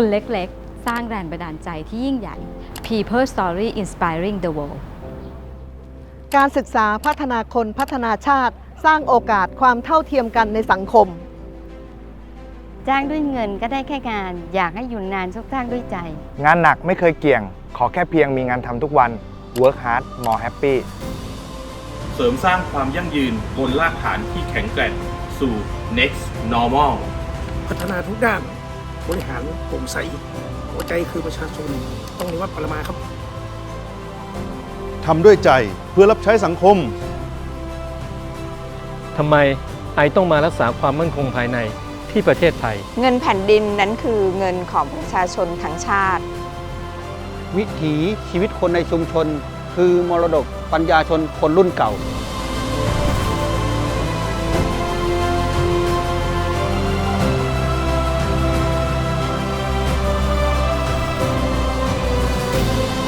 คนเล็กๆ สร้างแรงบันดาลใจที่ยิ่งใหญ่ People Story Inspiring the World การศึกษาพัฒนาคนพัฒนาชาติ สร้างโอกาสความเท่าเทียมกันในสังคม จ้างด้วยเงินก็ได้แค่งาน อยากให้อยู่นานสักจ้างด้วยใจ งานหนักไม่เคยเกี่ยง ขอแค่เพียงมีงานทำทุกวัน work hard more happy เสริมสร้างความยั่งยืนบนรากฐานที่แข็งแกร่งสู่ next normal พัฒนาทุกด้าน บริหารโปร่งใสหัวใจคือประชาชนต้องนิวัฒน์ปรมาครับทำด้วยใจเพื่อรับใช้สังคมทำไมไอต้องมารักษาความมั่นคงภายในที่ประเทศไทย เงินแผ่นดินนั้นคือเงินของประชาชนทั้งชาติ วิถีชีวิตคนในชุมชน คือมรดกปัญญาชนคนรุ่นเก่า you